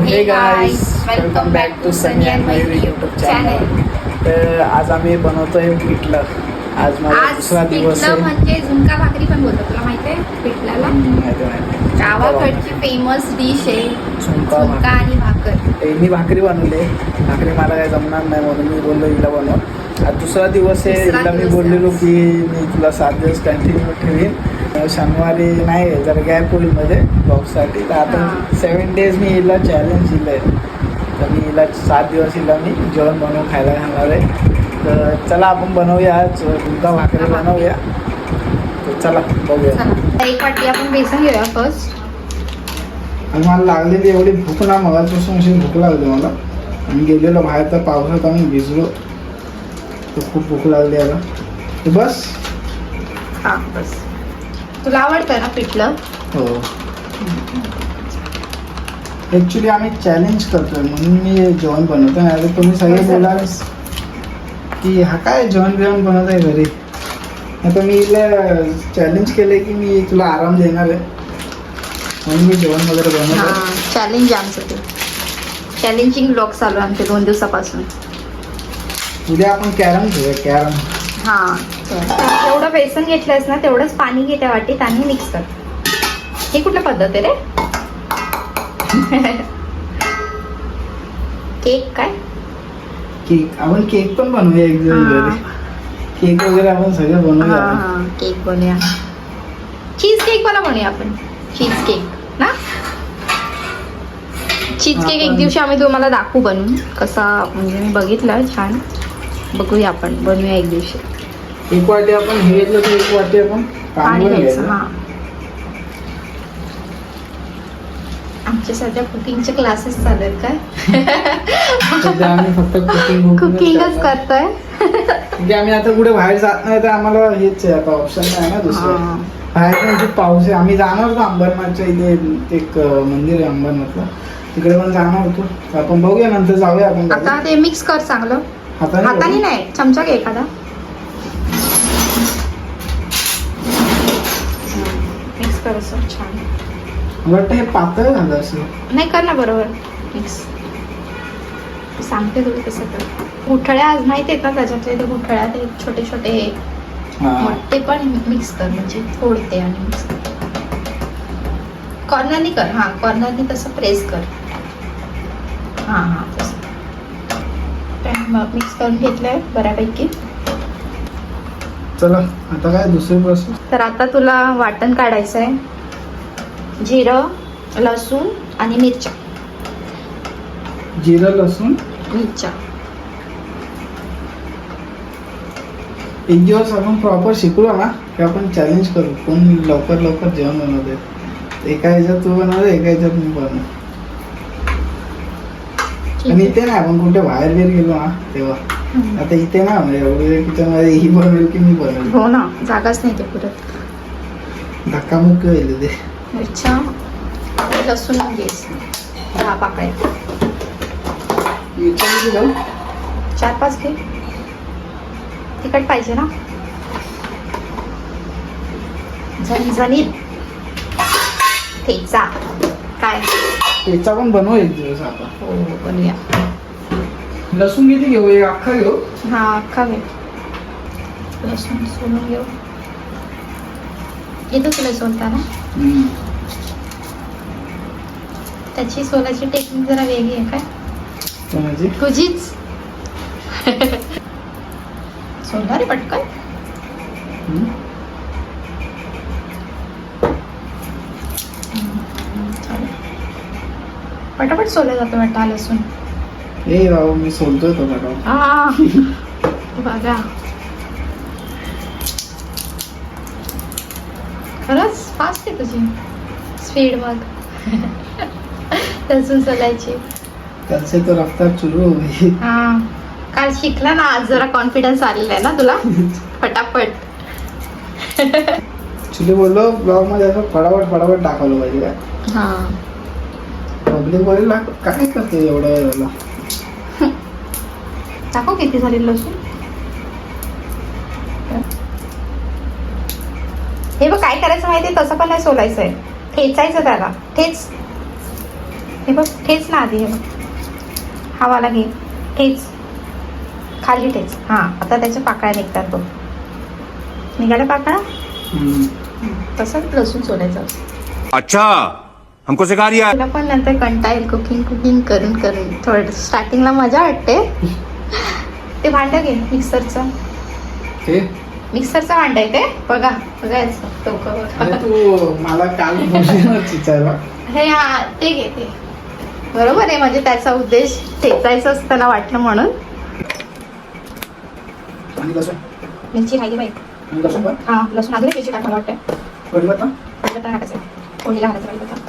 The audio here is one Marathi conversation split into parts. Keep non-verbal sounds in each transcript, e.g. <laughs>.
Hey guys guys, welcome back to Sunny and Mayuri YouTube channel तर आज आम्ही बनवतोय पिठलं. आज माझा आज दुसरा दिवस पिठलं आहे. म्हणजे झुणका भाकरी पण बोलतात. तुला माहिती आहे पिठल्याला? माहिती माहिती. गावाकडची फेमस डिश आहे झुणका झुणका आणि भाकर. मी भाकरी बनवली. भाकरी मला काही जमणार नाही म्हणून मी बोललो हिला बनव. दुसरा दिवस आहे हिला मी बोललेलो. की मी तुला सात दिवस कंटिन्यू ठेवीन. शनिवारी नाही जरा गॅप होईल ब्लॉगसाठी तर आता. सेवन डेज मी हिला चॅलेंज दिलं आहे. तर मी हिला सात दिवस हिला मी जेवण बनवून खायला घालणार आहे. तर चला आपण बनवूया. आज झुणका भाकरी बनवूया. तर चला बघूया. एक वाटी आपण बेसन घेऊया फर्स्ट आणि मला लागलेली एवढी भूक ना मगापासून अशी भूक लागली मला. आणि गेलेलो बाहेर तर पावसात आम्ही भिजलो. तर खूप भूक लागली आता बस. हा बस. तुला आवडतं ना पिठलं? हो. ॲक्च्युली आम्ही चॅलेंज करतोय. म्हणून मी जेवण बनवतो तर तुम्ही सगळे बोलाल की हा काय जेवण बिवण बनवत आहे घरी आता मी चॅलेंज केलंय की मी तुला आराम देणार आहे. म्हणून मी जेवण वगैरे बनवतो हा चॅलेंज आमचं ते. चॅलेंजिंग ब्लॉग चालू आहे आमचे दोन दिवसापासून. उद्या आपण कॅरम घेऊया कॅरम. हा जेवढं बेसन घेतलंयस ना तेवढंच पाणी घे त्या वाटीत आणि मिक्स कर. ही कुठल्या पद्धत आहे रे? केक काय? केक आपण केक पण बनवूया एक केक वगैरे आपण सगळं बनवूया. केक बनवूया. चीज केक मला बनवूया आपण. चीज केक ना? चीज केक एक दिवशी आम्ही तुम्हाला दाखवू बनवून कसा म्हणजे मी बघितलं छान. बघूया आपण बनवूया एक दिवशी. एक वाटी आपण हे घेतलं तर एक वाटी आपण पाणी घ्यायचं घ्यायचं हा. आमचे सध्या कुकिंगचे क्लासेस चालू आहेत काय? आम्ही फक्त कुकिंग कुकिंगच करतोय. म्हणजे आम्ही आता कुठे बाहेर जात नाही तर आम्हाला हेच आहे आता ऑप्शन नाही ना दुसरं. बाहेर पण खूप पाऊस आहे. आम्ही जाणार होतो अंबरनाथच्या इथे एक मंदिर आहे अंबरनाथला. तिकडे पण जाणार होतो. आपण बघूया नंतर जाऊया आपण आता ते मिक्स कर चांगलं. हाताने? नाही चमचा घे एखादा. मिक्स कर असं छान. वाटतं हे पातळ झालं असं. नाही कर ना बरोबर मिक्स. सांगते तुला कसं कर गुठळ्या आज माहिती आहेत ना त्याच्यातले ते गुठळ्या ते छोटे छोटे मग ते पण मिक्स कर म्हणजे फोडते आणि मिक्स कर. कॉर्नरनी कर हां कॉर्नरनी तसं प्रेस कर. हां हां तसं. मिक्स करून घेतलंय बऱ्यापैकी. चला आता काय दुसरी प्रोसेस तर आता तुला वाटण काढायचं आहे जिरं लसूण आणि मिरच्या. जिरं लसूण? मिरच्या. एक दिवस आपण प्रॉपर शिकलो ना की आपण चॅलेंज करू कोण लवकर लवकर जेवण बनवते एका ह्याच्यात तू बनवते एका ह्याच्यात मी बनव आणि इथे नाही आपण कुठे बाहेर बिर गेलो ना तेव्हा. आता इथे ना म्हणजे एवढे किचनमध्ये ही बनवेल की मी बनवेल. हो ना जागाच नाही ते पुरत. धक्कामुक्की होईल ते मिरच्या लसूण घ्यायच दहा पाकळ्या? चार पाच घे. तिखट पाहिजे ना. झणझणीत ठेचा. काय? याचा पण बनवू एक दिवस आता हो बनूया लसूण किती घेऊ? एक अख्खा घेऊ? हा अख्खा घे. लसूण सोलून घेऊ. येतो तुला सोलता ना त्याची सोलाची टेक्निक जरा वेगळी आहे काय? तुझीच. सोलणार रे पटकन हम्म. चालेल. पटापट सोला जातो वाटतं हा लसूण ए बाबा मी सोलतोय तो आ, बघा. खरंच फास्ट आहे तुझी. स्पीड मग लसूण सोलायची. त्याचे तो रफ्तार सुरू हो गई. हा. काल शिकला ना आज जरा कॉन्फिडन्स आलेला आहे ना तुला? <laughs> फटाफट ऍक्च्युली बोललो ब्लॉगमध्ये असं फटाफट फटाफट टाकवलं पाहिजे. काय हा. पब्लिकमध्ये लाग काय करते एवढं वेळ झाला टाकू किती झाली लसूण? हे बघ काय करायचं माहितीये? तसं पण नाही सोलायचं आहे ठेचायचं त्याला. ठेच. हे बघ ठेच ना आधी हे बघ. हा वाला घे. ठेच. खाली ठेच. हां आता त्याच्या पाकळ्या निघतात बघ. निघाल्या पाकळ्या? हम्म. तसंच लसूण सोडायचं अच्छा. हमको सिखा रिया है पण नंतर कंटा येईल कुकिंग कुकिंग करून करून. थोडं स्टार्टिंगला मजा वाटते. ते भांडं घे मिक्सरचं ते? मिक्सरचं भांडं आहे ते? बघा बघायचं अरे. तू मला काल हे हा ते घे ते. बरोबर आहे म्हणजे त्याचा उद्देश ठेचायचं असं त्याला वाटलं म्हणून. आणि लसूण? मिरची राहिली बाई. आणि लसूण पण? हा लसूण अजून एक मिरची टाक मला वाटतं कढीपत्ता फोडणीला घालायचं कढीपत्ता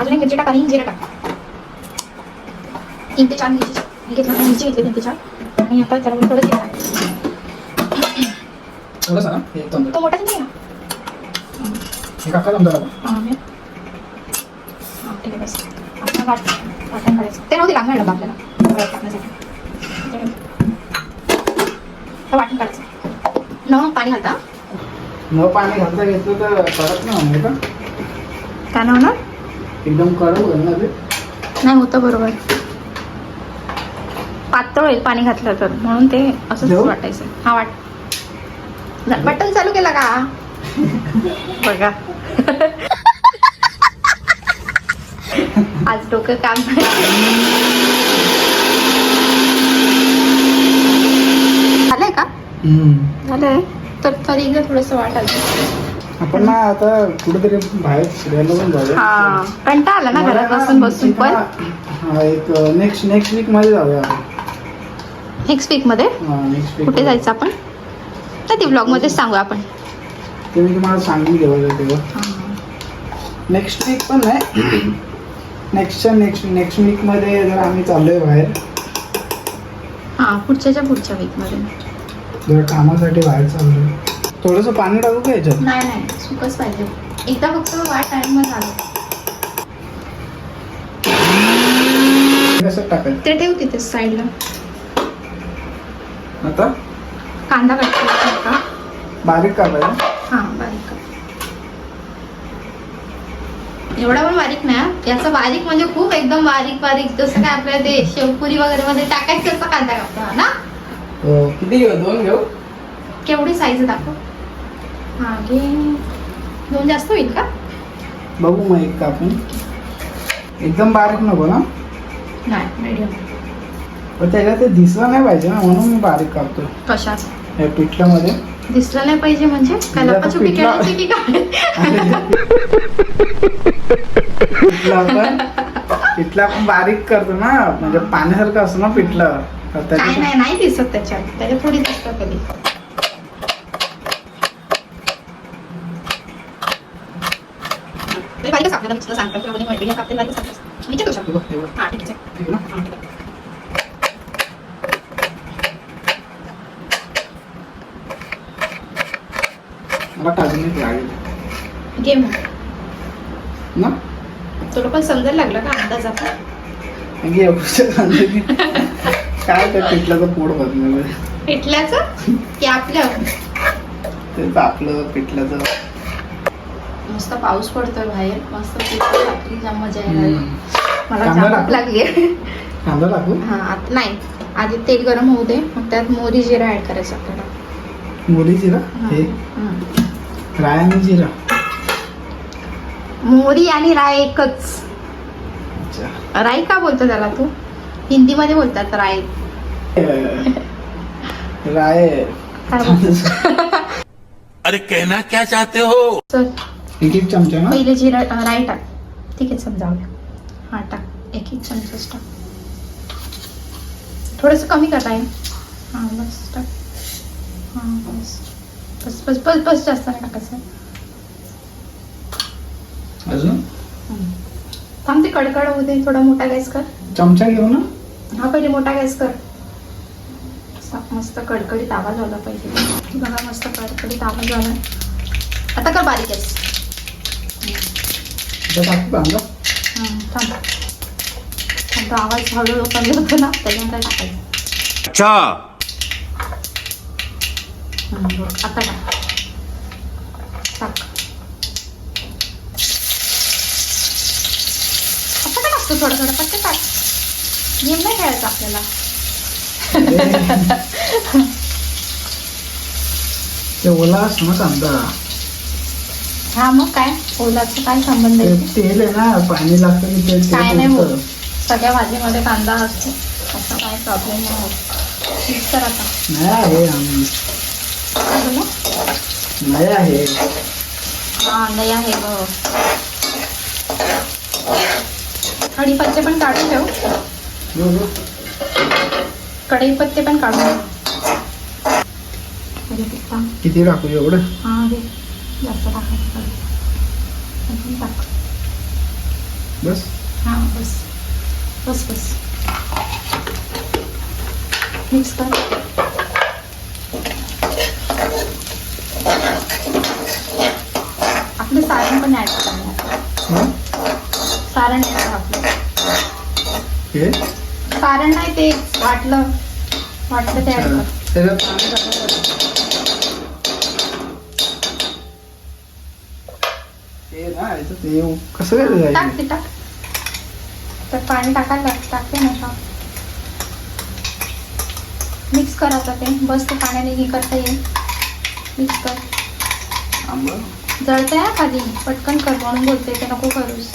अजून एक मिरची टाक आणि जिरं टाक तीन ते चार मिरची मी घेतलं मिरची घेतली तीन ते चार आणि आता त्याला थोडं जिरं टाक. थोडंसं ना हे चमचा तो मोठा नाही ना हे काका चमचा टाका. हा मी हा ठीक आहे बस आता वाट वाटण काढायचं ते नव्हते लागणार डबा आपल्याला हळद टाकण्यासाठी तर वाटण काढायचं न पाणी घालता न पाणी घालता घेतलं तर कडक नाही होणार का काय नाही होणार एकदम कडक होईल ना ते? नाही होतं बरोबर. पातळ होईल पाणी घातलं तर. म्हणून ते असंच? वाटायचं. हा वाट. बटन चालू केला का? <laughs> बघा. आज डोकं काम झालंय का? झालंय. तर तरी एकदा थोडस वाटायचं आपण ना आता कुठेतरी बाहेर फिरायला पण जाऊया. हा कंटा आला ना घरात बसून बसून पण? हा एक नेक्स्ट नेक्स्ट वीकमध्ये जाऊया नेक्स्ट वीकमध्ये? नेक्स्ट वीक कुठे जायचं आपण? तर ती ब्लॉग मध्येच सांगू आपण. ते मी तुम्हाला सांगून ठेवायचं तेव्हा. नेक्स्ट वीक पण नाही. नेक्स्टच्या नेक्स्ट नेक्स्ट वीकमध्ये जर आम्ही चाललोय बाहेर. हा पुढच्याच्या पुढच्या वीकमध्ये. जर कामासाठी बाहेर चाललोय. थोडंसं पाणी टाकू का याच्यात नाही नाही सुकच पाहिजे. एकदा फक्त वाट आणि मग झालं. कसं टाकायचं? ते ठेव तिथे साईडला आता? कांदा कट करायचा का बारीक कापायचं हा बारीक. एवढा पण बारीक नाही. याचं बारीक म्हणजे खूप एकदम बारीक बारीक. जसं काय आपल्या ते शेवपुरी वगैरे मध्ये टाकायचं कांदा कापतो ना? हो, किती घेऊ? दोन घेऊ? केवढी साईज दाखव. दोन जास्त होईल का बघू मग एक कापून एकदम बारीक नको ना नाही मीडियम पण त्याला ते दिसलं नाही पाहिजे ना म्हणून मी बारीक कापतो कशाच या पिठल्यामध्ये दिसलं नाही पाहिजे म्हणजे पिठला- खेळायची की काय पिठला पण पिठला पण बारीक करतो ना म्हणजे पाण्यासारखं असतं ना पिठलं नाही दिसत त्याच्यात त्याच्यात थोडी दिसतं कधी ते बारीकच आपल्याला नुसतं सांगतात किंवा कोणी medium कापते, बारीकच कापतात. मी करू हे शकतो हे ठीक आहे? हा, ठीक नाही लागेल ना? तुला पण समजायला लागलं का अंदाज आपण. काय त्या पिठल्याचं पोट भरलं पिठल्याचं? की आपलं? तेच आपलं पिठल्याचं. मस्त पाऊस पडतोय बाहेर. मस्त पिठलं भाकरी जाम मजा येणार. मला? भूक लागली कांदा टाकू? हा आत- नाही. आधी तेल गरम होऊ दे मग त्यात मोरी जिरा ऍड करायचं आपल्याला. मोरी जिरा? हे. राय आणि जिरा. मोरी आणि राय एकच. अच्छा. राई का बोलतो त्याला तू? हिंदीमध्ये बोलतात राय. राय. <laughs> अरे कहना क्या चाहते हो? चल एक एक चमचा ना? पहिले जिरा राई टाक. ठीक आहे समजावलं हा टाक. एक एक चमचाच टाक. थोडंसं कमी कर राई हां बस टाक. हां बस. बस बस बस बस जास्त नाही टाकायचं. अजून? थांब ते कडकड दे थोडा मोठा गॅस कर. चमचा घेऊ ना? हा पहिले मोठा गॅस कर. मस्त कडकडीत आवाज झाला पाहिजे. बघा मस्त कडकडीत आवाज झाला आता कर बारीक गॅस. टाकू कांदा हां थांब थांब आवाज हळूहळू कमी होतो ना त्याच्यानंतर टाकायचं अच्छा. आता टाक टाक आता का टाकतो तू थोडं थोडं पटकन टाक गेम नाही खेळायचं आपल्याला ते ओला असतो ना कांदा हा मग काय? ओलाचं काय संबंध ते आहे तेल आहे ना पाणी लागतं की ते काय नाही उडतं. होत सगळ्या भाजीमध्ये कांदा असतो. असा काय प्रॉब्लेम नाही. होत मिक्स कर आता. नाही आहे आम्ही. काय? नाही आहे. हा नाही आहे बघ कढीपत्ते पण काढून ठेव. कढीपत्ते पण काढून ठेव. किती टाकू एवढं? हा घे. जास्त टाकायचं टाक बस. हा बस. बस बस. मिक्स कर आपलं सारण पण करायला हं? सारण आपलं. हे? सारण नाही ते वाटलं. वाटलं ते ऍड कर. त्याच्यात पाणी टाकायचं. ते ना याचं ते कसं काय टाक जायचं ते टाक. तर पाणी टाकायला लाग- टाकते ना मिक्स कर आता ते. बस ते पाण्याने हे करता येईल. मिक्स कर. आंबं. जळते हा खाली. पटकन कर म्हणून बोलते ते नको करूस.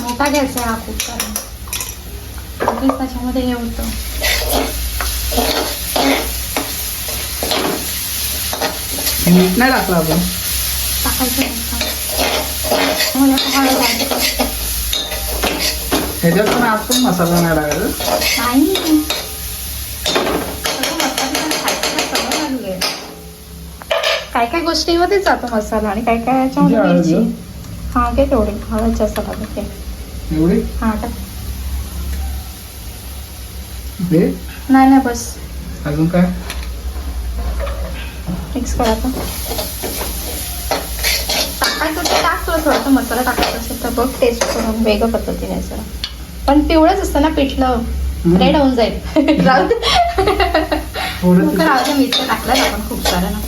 मोठा घ्यायचा आहे हा खूप कारण त्याच्यामध्ये हे होतं. मीठ नाही टाकलं आपण टाकायचं नाही आता हळद add कर. ह्याच्यात पण आपण मसाला नाही नाही. मसाले पण खायचं सवय लागली. काय काय गोष्टीमध्ये जातो मसाला आणि काय काय याच्यामध्ये? हा घे तेवढी. हळद जास्त लागते एवढी? हा टाक. नाही नाही बस. अजून काय? मिक्स करा आता टाकायचं ते टाक तुला थोडासा मसाला टाकायचा असेल तर बघ टेस्ट करून वेगळ्या पद्धतीने जरा पण पिवळंच असतं ना पिठलं. रेड होऊन जाईल. <laughs> राहू थोडं राहू दे मिरच्या टाकल्यात आपण खूप साऱ्या ना.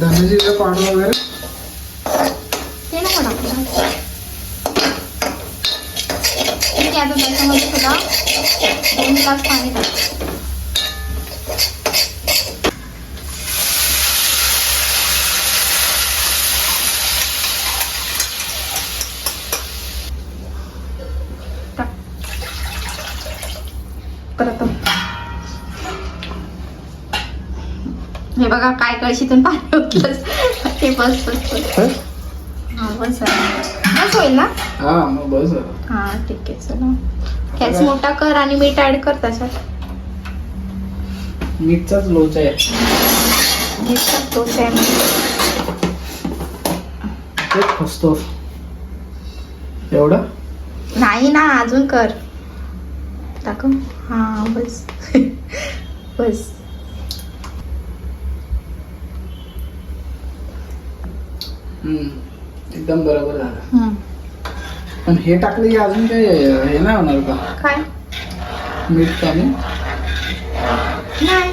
धनजिरा पावडर वगैरे? ते नको टाकलं ठीक आहे आता त्याच्यामध्ये तुला दोन ग्लास पाणी टाक. बघा काय कळशीतून पाणी होतलंच ते बस बस बस. हं? बस बस होईल ना? हा मग बस झालं. हा ठीक आहे चला. गॅस मोठा कर आणि मीठ ऍड कर त्याच्यात. मीठचाच लोचा आहे. मीठ तोच आहे फसतो. एवढं? नाही ना अजून कर. टाकू हा बस. <laughs> बस. एकदम बरोबर झालं. पण हे टाकलं की अजून काही हे नाही होणार का? काय? मीठ कमी? नाही.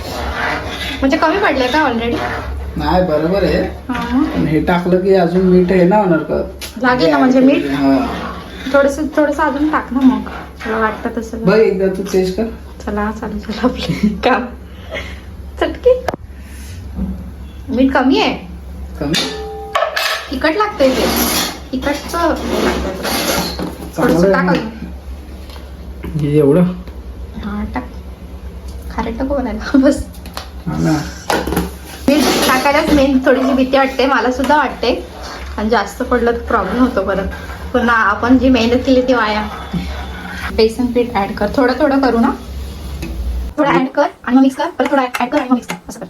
म्हणजे कमी पडलंय का ऑलरेडी नाही बरोबर आहे. हा. पण हे टाकलं की अजून मीठ हे नाही होणार का? लागेल ना म्हणजे मीठ? हा. थोडस थोडस अजून टाक ना मग. तुला वाटतं तसं. बघ एकदा तू चेंज कर. चला चालू चला आपले. काम <laughs> चटके. मीठ कमी आहे? तिखट लागतंय ते. तिखटच हे एवढं. हा टाक. खारट नको बनायला <laughs> बस मीठ टाकायलाच मेन थोडीशी भीती वाटते. मला सुद्धा वाटते. आणि जास्त पडलं तर प्रॉब्लेम होतो परत. पुन्हा आपण जी मेहनत केली ती वाया. बेसन पीठ ऍड कर. थोडं थोडं करू ना. थोडं ऍड कर आणि मग मिक्स कर. परत थोडं ऍड कर आणि मग मिक्स कर. असं कर.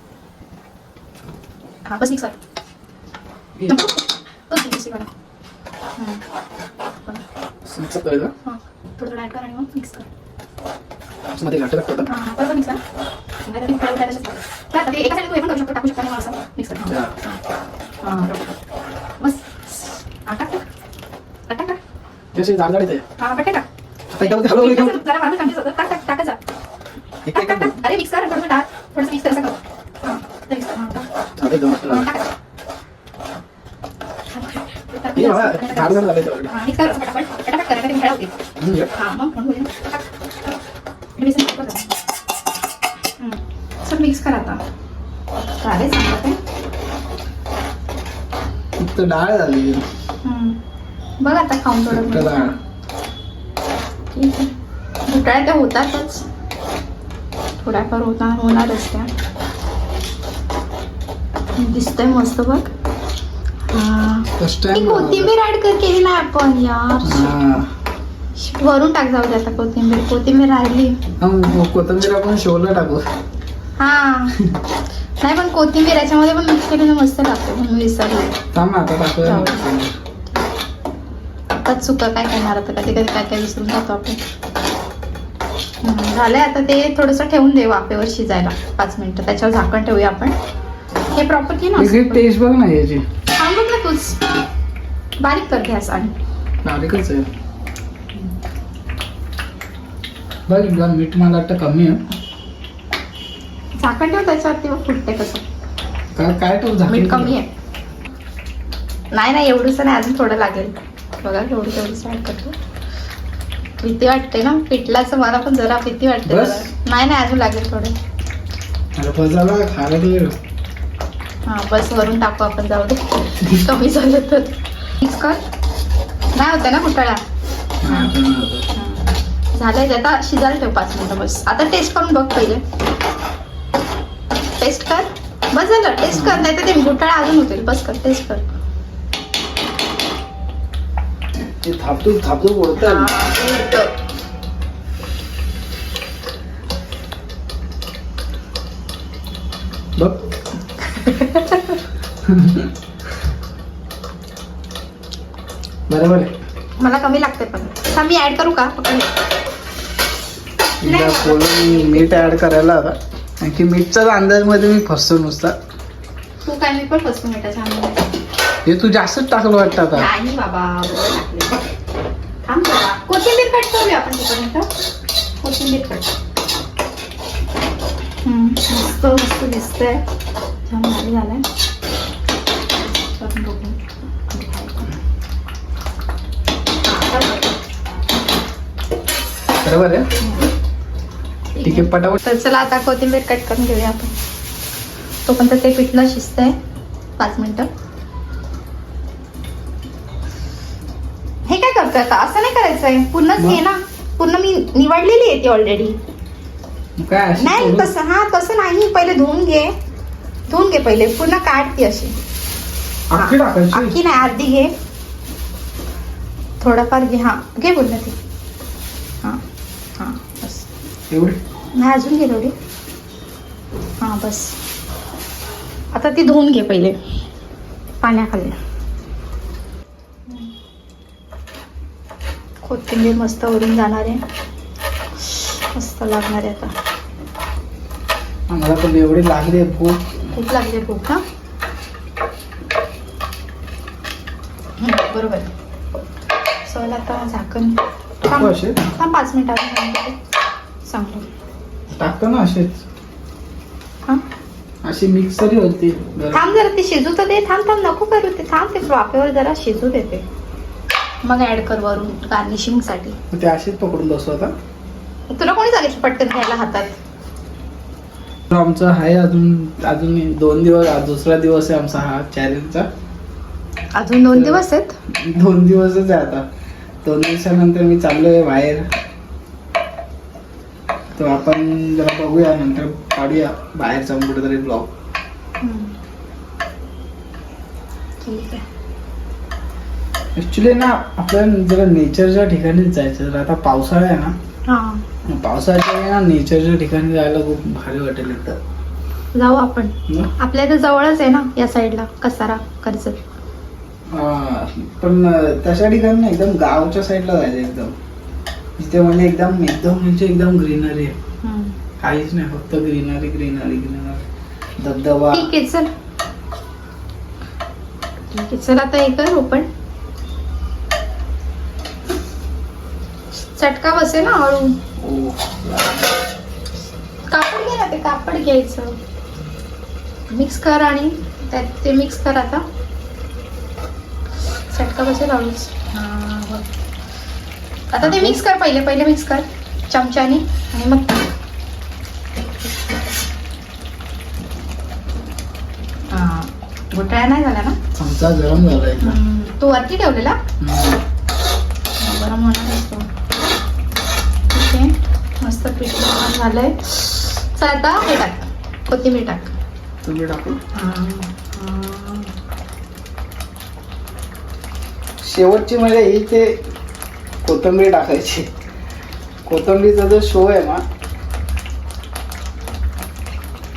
हा बस मिक्स कर. बस मिक्स कर हम्म. मिक्सअप करायचं हा. थोडं थोडं ऍड कर आणि मग मिक्स कर मध्ये घाट लागतं का? हा परत मिक्स कर नाही तर ते फ्राय करायचं असतं. काय आता ते एका साईडला तू हे पण करू शकतो टाकू शकतो आणि मग असं मिक्स कर हा. हा बस हा टाक टाक टाक ते असे जाड जाड येते हा पटकन टाक आता एकदा हलवलं मिक्स की कर, जरा मला सांगितलं होतं. टाक टाक टाकायचं एक टाक एक टाक टाक अरे मिक्स कर थोडं टाक थोडंसं मिक्स कर हा मिक्स हा टाक हा. टाक चल मिक्स कर आता. चालेल फक्त डाळ झाली. बघ आता खाऊन थोडं डाळ. ठीक आहे. घोटाळ्या त्या होतातच. थोड्याफार होता होणारच त्या. दिसतंय मस्त बघ. फर्स्ट ती टाइम कोथिंबीर ऍड कर केली नाही आपण यार. वरून टाक जाऊ दे आता कोथिंबीर. कोथिंबीर राहिली. कोथिंबीर आपण शोला टाकू. हा. नाही पण कोथिंबीर याच्यामध्ये पण मिक्स मस्त लागते म्हणून विसरले. थांब ना, आता टाकूया. जाऊ ना. आता चुका काय करणार आता? कधी कधी काय काय विसरून जातो आपण. हम्म, झालंय आता ते थोडंसं ठेवून दे वाफेवर शिजायला. पाच मिनिटं. त्याच्यावर झाकण ठेवूया आपण. हे प्रॉपर की वेगळी ना टेस्ट बघ ना याची. तूच बारीक कर गॅस आणि. बारीकच आहे. बघ एकदा मीठ मला वाटतं कमी आहे. झाकण ठेव त्याच्यावरती मग फुटते कसं. काय काय तो झाकण मीठ कमी आहे. नाही नाही एवढंच नाही अजून थोडं लागेल. बघा एवढं तेवढंच ऍड करतो. भीती वाटते ना पिठलाचं मला पण जरा भीती वाटते बस? जरा. नाही नाही अजून लागेल थोडं. खायला हा बस वरून टाकू आपण जाऊ दे. कमी झालं तर. कर. नाही होतं ना घोटाळा झालंय ते. आता शिजायला ठेव पाच मिनिटं बस. आता टेस्ट करून बघ पहिले. टेस्ट कर. बस झालं. टेस्ट कर. नाही तर ते घोटाळा अजून होतील. बस कर. टेस्ट कर. थापतो थापतो हा, बोलतात उलटं. बघ बरोबर आहे. मला कमी लागते पण. हा मी ऍड करू का? बोलून मीठ ऍड करायला आता कारण की मीठचाच अंदाजमध्ये मी फसतो नुसता. तू काय मी पण फसतो मिठाच्या अंगामध्ये हे तू जास्तच टाकलं वाटतं आता. नाही बाबा थांब जरा. कोथिंबीर कट करूया आपण तोपर्यंत कोथिंबीर कट हम्म, मस्त मस्त दिसतंय. छान भारी बघू. बघ. बरोबर आहे. ठीक आहे पटापट. तर चला आता कोथिंबीर कट करून घेऊया आपण. तोपर्यंत ते पिठलं शिजतंय. पाच मिनिटं. हे काय करतोय आता? असं नाही करायचंय. पूर्णच मग? घे ना पूर्ण मी निवडलेली आहे ती ऑलरेडी नाही तसं हा तसं नाही. पहिले धुवून घे. धुवून घे पहिले पूर्ण काढ ती अशी अख्खी टाकायची? अख्खी नाही अर्धी घे. थोडंफार घे हा. घे पूर्ण ती. हा हा बस. एवढी? नाही अजून घे थोडी. हां बस. आता ती धुवून घे पहिले पाण्याखाली. कोथिंबीर मस्त वरून जाणार आहे. मस्त लागणार आहे आता. आम्हाला पण एवढी लागली आहे भूक. खूप लागली भूक हा? हं, बरोबर. चल आता झाकण. टाकू थांब असे थांब पाच मिनिटात सांगतो. टाकतो ना असेच. हां? अशी मिक्स तरी होती. थांब जरा ते शिजू तर दे. थांब थांब नको करू ते. थांब ते वाफेवर जरा शिजू देते. मग ऍड कर वरून गार्निशिंगसाठी. ते असेच पकडून बसू आता. तुला कोणी सांगितलं पटकन घ्यायला हातात? आमचं आहे अजून अजून दोन दिवस दुसरा दिवस आहे आमचा हा चॅलेंजचा अजून दोन दिवस आहेत? दोन दिवसच आहे आता. दोन दिवसानंतर मी चाललोय बाहेर. तर आपण जरा बघूया नंतर काढूया. बाहेर जाऊन कुठेतरी ब्लॉग ऍक्च्युली ना आपल्याला जरा नेचरच्या ठिकाणीच जायचं. जर आता पावसाळा आहे ना. हा. पावसाळ्याच्या वेळी ना नेचरच्या ठिकाणी जायला खूप भारी वाटेल एकदम जाऊ आपण? आपल्या इथं जवळच आहे ना या साईडला कसारा कर्जत. हा, पण अं, तशा ठिकाणी ना एकदम गावच्या साईडला जायचं एकदम. तिथे म्हणजे एकदम एकदम म्हणजे एकदम ग्रीनरी आहे. हम्म. काहीच नाही फक्त ग्रीनरी ग्रीनरी ग्रीनरी. धबधबा. ठीक आहे चल. ठीक आहे चल आता हे कर ओपन चटका बसेल ना हळू. कापड घे ना ते कापड घ्यायचं. मिक्स कर आणि त्यात ते मिक्स कर आता. चटका बसेल हळूच हां आता ते मिक्स कर पहिले पहिले मिक्स कर. चमच्याने आणि मग हां घोटाळ्या नाही झाल्या ना? चमचा गरम झाला हम्म, तू वरती ठेवलेला हम्म. गरम होणार असतो ठीक आहे मस्त पीठ छान झालंय चल आता हे टाक. कोथिंबीर टाक. तुम्ही टाकू? शेवटची म्हणजे ही ते कोथंबीर टाकायची. कोथंबीरचा जो शो आहे ना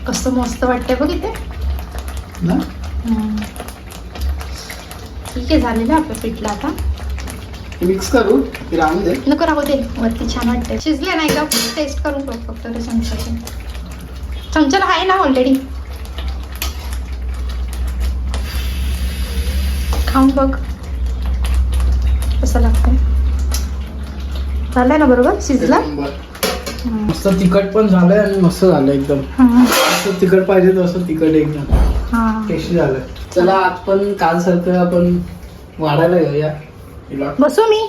कसं मस्त वाटतंय बघ इथे. ना? ठीक आहे झालेलं आपलं पिठलं आता. मिक्स करू की राहू दे. नको राहू दे वरती छान वाटते शिजले नाही का? टेस्ट करून बघ फक्त ते चमच्याचे. चमच्याला आहे ना ऑलरेडी खाऊन बघ. कसं लागतंय? झालंय ना बरोबर? शिजला. मस्त तिखट पण झालंय आणि मस्त झालं एकदम. तिखट पाहिजे तसं तिखट एकदम टेस्टी झालं चला आपण काल सारखं आपण वाढायला घेऊया बसू मी.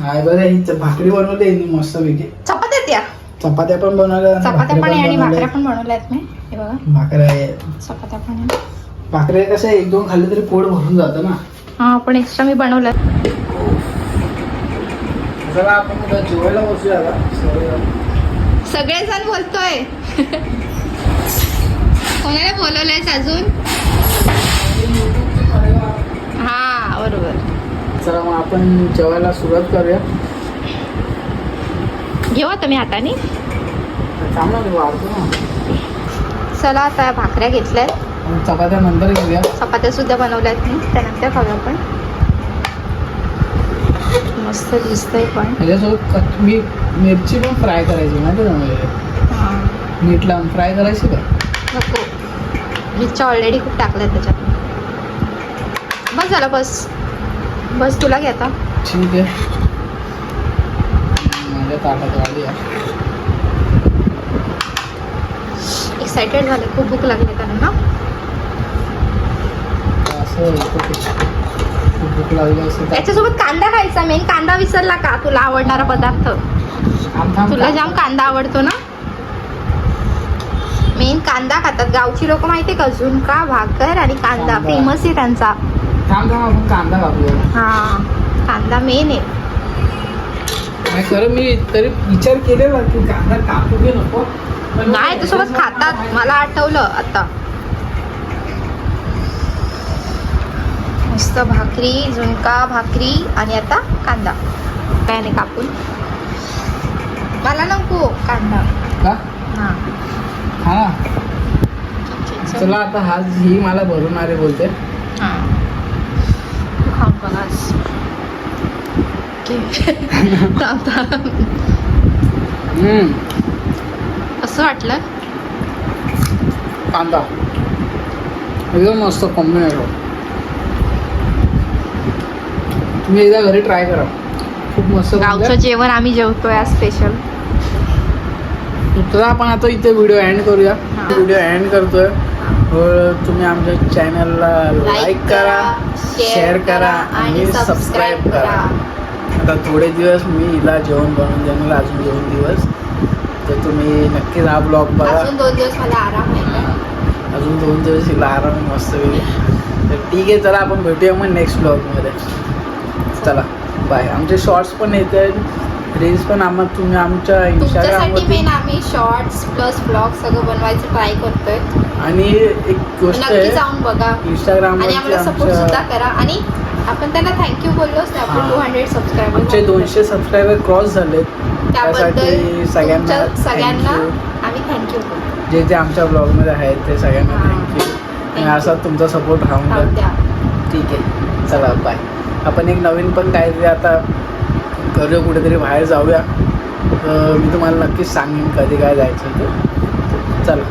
हाय बरं ही च- भाकरी बनवली आहे मस्त पैकी. चपात्या त्या चपात्या पण बनवल्या चपात्या पण आहे आणि. भाकऱ्या पण बनवल्या आहेत मी. हे बघा. भाकऱ्या आहे चपात्या पण आहे भाकऱ्या कसं एक दोन खाल्ले तरी पोट भरून जातं ना. हा पण एक्स्ट्रा मी बनवल्यात. चला आपण जेवायला बसूया आता. सगळे. सगळेजण बोलतोय. <laughs> कोणाला बोलवलंयस अजून? चला मग आपण जेवायला सुरुवात करूया. आता मी हाताने. वाढतो ना. चला आता भाकऱ्या घेतल्यात. आणि चपात्या नंतर घेऊया. चपात्या सुद्धा बनवल्यात मी. त्यानंतर खाऊया आपण. मस्त दिसतंय पण. त्याच्यासोबत कच- मी मिरची पण फ्राय करायची माहिती का हा. मीठ लावून फ्राय करायची का? नको. मिरच्या ऑलरेडी खूप टाकल्यात त्याच्यात. बस झालं बस. बस तुला घे आता. ठीक आहे. माझ्या ताटात वाढूया एक्सायटेड झाले खूप भूक लागली त्यांना ना? असं. खूप भूक लागली त्याच्यासोबत कांदा खायचा मेन कांदा विसरला का? तुला आवडणारा पदार्थ. तुला. जाम कांदा आवडतो ना? मेन कांदा खातात. गावची लोक माहितीये का झुणका भाकर आणि कांदा. फेमस आहे त्यांचा. थांब आपण कांदा कापूया हा कांदा मेन आहे. नाही खरं मी तरी विचार केलेला की कांदा कापू की नको. पण नाही त्यासोबत खातात मला आठवलं आता. मस्त भाकरी झुणका भाकरी आणि आता कांदा. काय नाही कापून. मला नको कांदा. का? हा. हा. चला आता हा ही मला भरूनारे बोलते हा तू खाऊन बघ आज. <laughs> हम्म, असं वाटलं? कांदा. एकदम मस्त कॉम्बिनेशन तुम्ही एकदा घरी ट्राय करा. खूप मस्त गावचं. जेवण आम्ही जेवतोय आज स्पेशल तर आपण आता इथे व्हिडिओ एंड करूया. हा. व्हिडिओ एंड करतोय. व तुम्ही आमच्या चॅनलला लाईक करा शेअर करा आणि सबस्क्राईब करा. आता थोडे दिवस मी हिला जेवण बनवून देणार अजून दोन दिवस. तर तुम्ही नक्कीच हा ब्लॉग बघा. अजून दोन दिवस मला आराम आहे. अजून दोन दिवस हिला आराम मस्त तर ठीक आहे चला आपण भेटूया मग नेक्स्ट ब्लॉगमध्ये चला बाय आमचे शॉर्ट्स पण येत आहेत. रील्स पण आम्हाला तुम्ही आमच्या तुमच्यासाठी इंस्टाग्रामवरती आम्ही शॉर्ट्स प्लस ब्लॉग सगळं बनवायचं ट्राय करतोय. आणि एक गोष्ट नक्की आहे जाऊन बघा. इंस्टाग्रामवरती आणि आम्हाला सपोर्ट सुद्धा आमच्या करा. आणि आपण त्यांना थँक्यू बोललोच नाही आपण हा. टू हंड्रेड सबस्क्रायबर आमचे दोनशे सबस्क्रायबर क्रॉस झालेत. त्याबद्दल त्यासाठी सगळ्यांना तुमच्या सगळ्यांना thank you. आम्ही थँक्यू बोलतो. जे जे आमच्या ब्लॉगमध्ये आहेत ते सगळ्यांना हा. थँक्यू आणि. असा तुमचा सपोर्ट राहून राहू द्या द्या. ठीक आहे. चला बाय आपण एक नवीन पण काहीतरी आता ठरलं कुठेतरी बाहेर जाऊया. मी तुम्हाला नक्कीच सांगेन कधी काय जायचं ते. चला.